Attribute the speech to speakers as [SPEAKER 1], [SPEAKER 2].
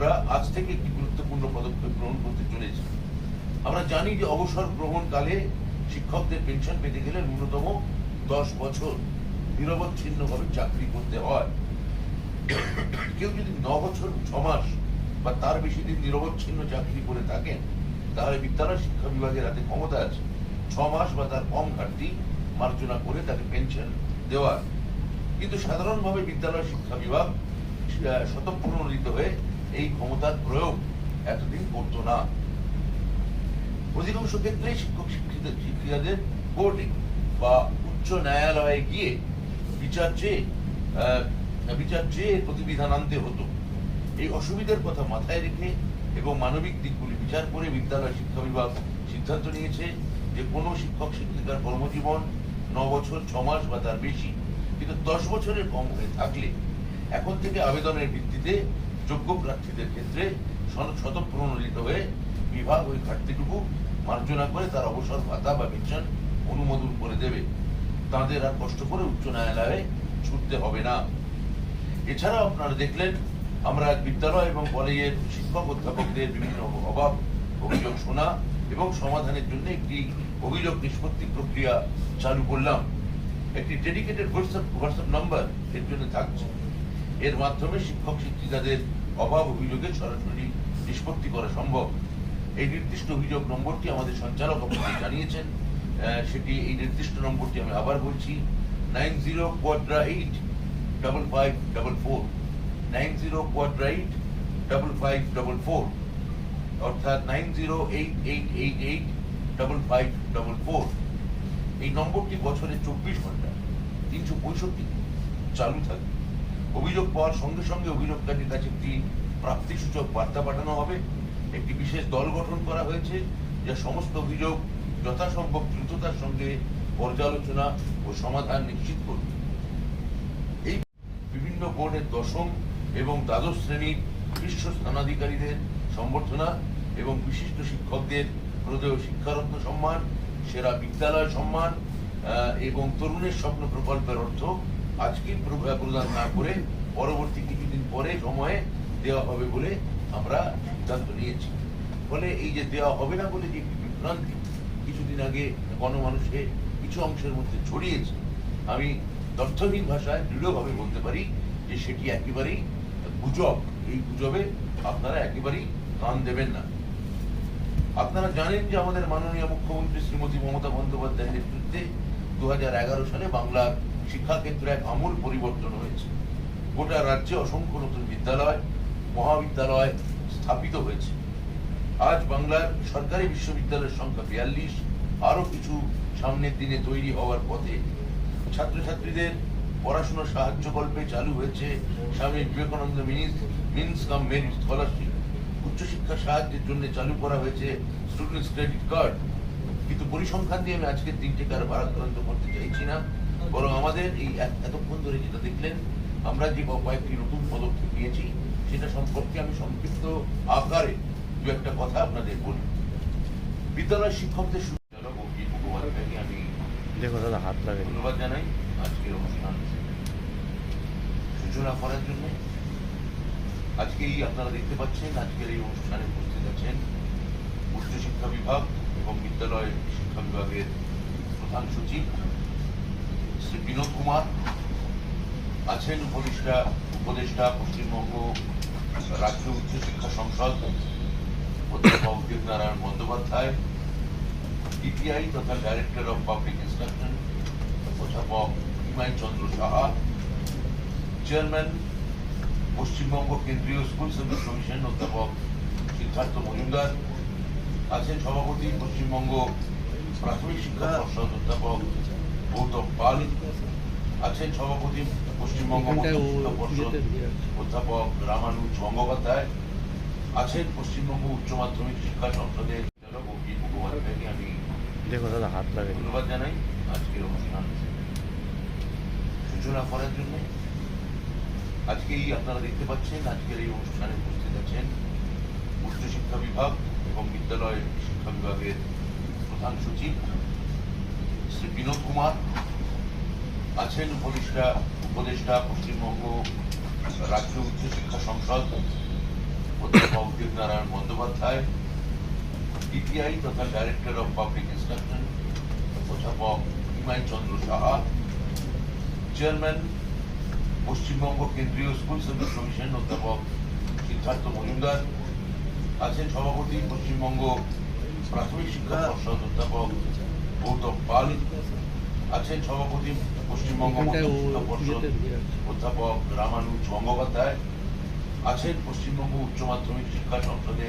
[SPEAKER 1] আমরা আজ থেকে একটি গুরুত্বপূর্ণ পদক্ষেপ গ্রহণ করতে চলেছি। আমরা জানি যে অবসর গ্রহণকালে শিক্ষকদের পেনশন পেতে গেলে ন্যূনতম দশ বছর নিরবচ্ছিন্নভাবে চাকরি করতে হয়। কেউ যদি ন বছর, ছ মাস বা তার বেশি দিন নিরবচ্ছিন্ন চাকরি করে থাকেন, তাহলে বিদ্যালয় শিক্ষা বিভাগের হাতে ক্ষমতা আছে। ছ মাস বা তার কম ঘাটতি মার্জনা করে তাকে পেনশন দেওয়ার কিন্তু সাধারণভাবে বিদ্যালয় শিক্ষা বিভাগ স্বতঃপ্রণোদিত হয়ে এই ক্ষমতার প্রয়োগ এতদিন করতো না। অধিকাংশ ক্ষেত্রে শিক্ষক শিক্ষিত শিক্ষিকাদের কোর্টে বা উচ্চ ন্যায়ালয়ে গিয়ে বিচার চেয়ে বিচার চেয়ে প্রতিবিধান আনতে হতো, এই অসুবিধার কথা মাথায় রেখে এবং মানবিক দিকগুলি বিচার করে বিদ্যালয় শিক্ষা বিভাগ সিদ্ধান্ত নিয়েছে যে কোনো শিক্ষক শিক্ষিকার কর্মজীবন ন বছর, ছ মাস বা তার বেশি। কিন্তু দশ বছরের কম হয়ে থাকলে এখন থেকে আবেদনের ভিত্তিতে যোগ্য প্রার্থীদের ক্ষেত্রে স্বতঃপ্রণোদিত হয়ে বিভাগ ওই ঘাটতিটুকু মার্জনা করে তার অবসর ভাতা বা পেনশন অনুমোদন করে দেবে। তাদের আর কষ্ট করে উচ্চ ন্যায়ালয়ে ছুটতে হবে না। এছাড়াও আপনারা দেখলেন, আমরা বিদ্যালয় এবং কলেজের শিক্ষক অধ্যাপকদের বিভিন্ন অভাব, অভিযোগ শোনা এবং সমাধানের জন্য একটি অভিযোগ নিষ্পত্তি প্রক্রিয়া চালু করলাম। একটি ডেডিকেটেড হোয়াটসঅ্যাপ হোয়াটসঅ্যাপ নাম্বার এর জন্য থাকছে। এর মাধ্যমে শিক্ষক শিক্ষিকাদের অভাব অভিযোগে সরাসরি নিষ্পত্তি করা সম্ভব। এই নির্দিষ্ট অভিযোগ নম্বরটি আমাদের সঞ্চালক আপনাদের জানিয়েছেন। সেটি এই নির্দিষ্ট নম্বরটি আমি আবার বলছি, nine zero quadra eight double five double four. Nine zero quadra eight double five double four. অর্থাৎ nine zero eight eight eight eight double five double four. এই নম্বরটি বছরে চব্বিশ ঘণ্টা, তিনশো পঁয়ষট্টি চালু থাকবে। অভিযোগ পাওয়ার সঙ্গে সঙ্গে অভিযোগকারীর কাছে একটি প্রাপ্তিসূচক বার্তা পাঠানো হবে। একটি বিশেষ দল গঠন করা হয়েছে, যা সমস্ত অভিযোগ যথাসম্ভব দ্রুততার সঙ্গে পর্যালোচনা ও সমাধান নিশ্চিত করবে। এই বিভিন্ন বোর্ডের দশম এবং দ্বাদশ শ্রেণির শীর্ষ স্থানাধিকারীদের সম্বর্ধনা এবং বিশিষ্ট শিক্ষকদের প্রদেয় শিক্ষারত্ন সম্মান, সেরা বিদ্যালয় সম্মান এবং তরুণের স্বপ্ন প্রকল্পের অর্থ আজকে প্র- প্রদান না করে পরবর্তী কিছুদিন পরে সময়ে দেওয়া হবে বলে আমরা সিদ্ধান্ত নিয়েছি। ফলে এই যে দেওয়া হবে না বলে যে বিভ্রান্তি কিছুদিন আগে গণমানুষে কিছু অংশের মধ্যে ছড়িয়েছে, আমি তথ্যহীন ভাষায় দৃঢ়ভাবে বলতে পারি যে সেটি একেবারেই গুজব। এই গুজবে আপনারা একেবারেই কান দেবেন না। আপনারা জানেন যে আমাদের মাননীয় মুখ্যমন্ত্রী শ্রীমতী মমতা বন্দ্যোপাধ্যায়ের নেতৃত্বে দু হাজার এগারো সালে বাংলার শিক্ষাক্ষেত্রে এক আমূল পরিবর্তন হয়েছে। গোটা রাজ্যে অসংখ্য নতুন বিদ্যালয়, মহাবিদ্যালয় স্থাপিত হয়েছে। আজ বাংলার সরকারি বিশ্ববিদ্যালয়ের সংখ্যা বিয়াল্লিশ আরও কিছু সামনের দিনে তৈরি হওয়ার পথে ছাত্রছাত্রীদের পড়াশোনার সাহায্য কল্পে চালু হয়েছে Swami Vivekananda means, means cum merit scholarship. উচ্চশিক্ষা সাহায্যের জন্য চালু করা হয়েছে স্টুডেন্টস ক্রেডিট কার্ড। কিন্তু পরিসংখ্যান দিয়ে আমি আজকের দিনটিকে আর ভারাক্রান্ত করতে চাইছি না। বরং আমাদের এই এতক্ষণ ধরে যেটা দেখলেন আমরা যে কয়েকটি নতুন পদক্ষেপ নিয়েছি সেটা সম্পর্কে আমি সংক্ষিপ্ত আকারে দু একটা কথা আপনাদের বলি। বিদ্যালয় শিক্ষকদের মুখোপাধ্যায়কে আমি
[SPEAKER 2] দেখো দাদা হাত লাগে
[SPEAKER 1] ধন্যবাদ জানাই আজকের অনুষ্ঠান। সূচনা করার জন্য আজকেই আপনারা দেখতে পাচ্ছেন আজকের এই অনুষ্ঠানে উপস্থিত আছেন উচ্চশিক্ষা বিভাগ এবং বিদ্যালয় শিক্ষা বিভাগের প্রধান সচিব শ্রী বিনোদ কুমার আছেন উপদেষ্টা উপদেষ্টা, পশ্চিমবঙ্গ রাজ্য উচ্চশিক্ষা সংসদ, অধ্যাপক দেবনারায়ণ বন্দ্যোপাধ্যায় ডিপিআই তথা ডাইরেক্টর অফ পাবলিক ইনস্ট্রাকশন অধ্যাপক হিমাই চন্দ্র সাহা চেয়ারম্যান পশ্চিমবঙ্গ কেন্দ্রীয় স্কুল সার্ভিস কমিশন অধ্যাপক সিদ্ধার্থ মজুমদার, আছেন সভাপতি পশ্চিমবঙ্গ প্রাথমিক শিক্ষা পর্ষদ অধ্যাপক গৌতম পাল আছেন সভাপতি পশ্চিমবঙ্গ পর্ষদ
[SPEAKER 2] রাখছে।
[SPEAKER 1] অধ্যাপক রামানুজ গঙ্গোপাধ্যায় আছেন পশ্চিমবঙ্গ উচ্চ মাধ্যমিক শিক্ষা সংসদের পরিচালক অভিজিৎ মুখোপাধ্যায়কে আমি
[SPEAKER 2] দেখো দাদা হাত লাগে
[SPEAKER 1] ধন্যবাদ জানাই আজকের অনুষ্ঠান সূচনা করার জন্য আজকেই আপনারা দেখতে পাচ্ছেন আজকের এই অনুষ্ঠানে উপস্থিত আছেন উচ্চশিক্ষা বিভাগ এবং বিদ্যালয় শিক্ষা বিভাগের প্রধান সচিব শ্রী বিনোদ কুমার আছেন উপদেষ্টা উপদেষ্টা, পশ্চিমবঙ্গ রাজ্য উচ্চশিক্ষা সংসদ, অধ্যাপক দেবনারায়ণ বন্দ্যোপাধ্যায় ডিপিআই তথা ডাইরেক্টর অফ পাবলিক ইনস্ট্রাকশন অধ্যাপক হিমাই চন্দ্র সাহা চেয়ারম্যান পশ্চিমবঙ্গ কেন্দ্রীয় স্কুল সার্ভিস কমিশন অধ্যাপক সিদ্ধার্থ মজুমদার, আছেন সভাপতি পশ্চিমবঙ্গ প্রাথমিক শিক্ষা পর্ষদ অধ্যাপক গৌতম পাল আছেন সভাপতি পশ্চিমবঙ্গ পর্ষদ অধ্যাপক রামানুজ গঙ্গোপাধ্যায় আছেন পশ্চিমবঙ্গ উচ্চ মাধ্যমিক শিক্ষা সংসদের